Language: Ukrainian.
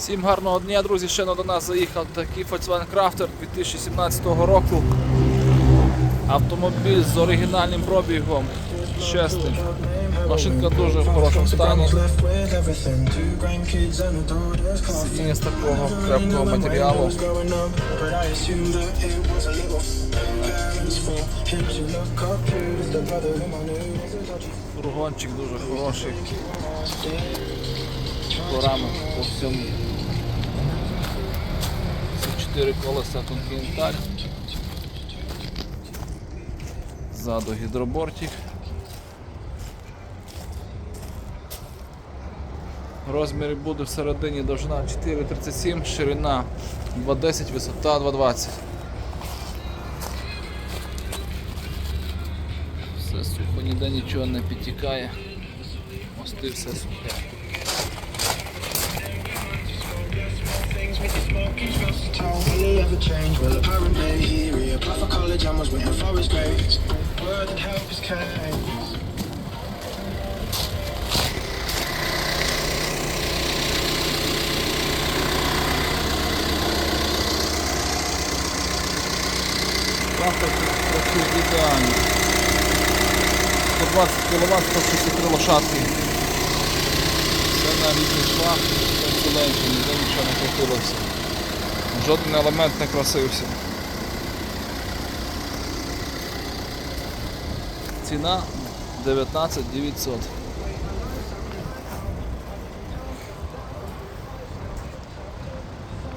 Всім гарного дня, друзі. Ще до нас заїхав такий Volkswagen Crafter 2017 року. Автомобіль з оригінальним пробігом. Чесним. Машинка дуже в хорошому стані. Сидіння з такого крепкого матеріалу. Фургончик дуже хороший. Параметр по всьому. Всі чотири колеса континенталь. Ззаду гідробортик. Розміри буде всередині довжина 4,37, ширина 2,10, висота 2,20. Все сухо, ніде нічого не підтікає. Мости все сухе. Will it ever change? Well, apparently he reapplied for college and was waiting for his grades. Word and help his case. Трактор працює ідеально. 120 кВт, 163 лошадки. Все на рідний шлах, все ціленько, ніде нічого не крутилося. Жоден елемент не красився. Ціна 19 900.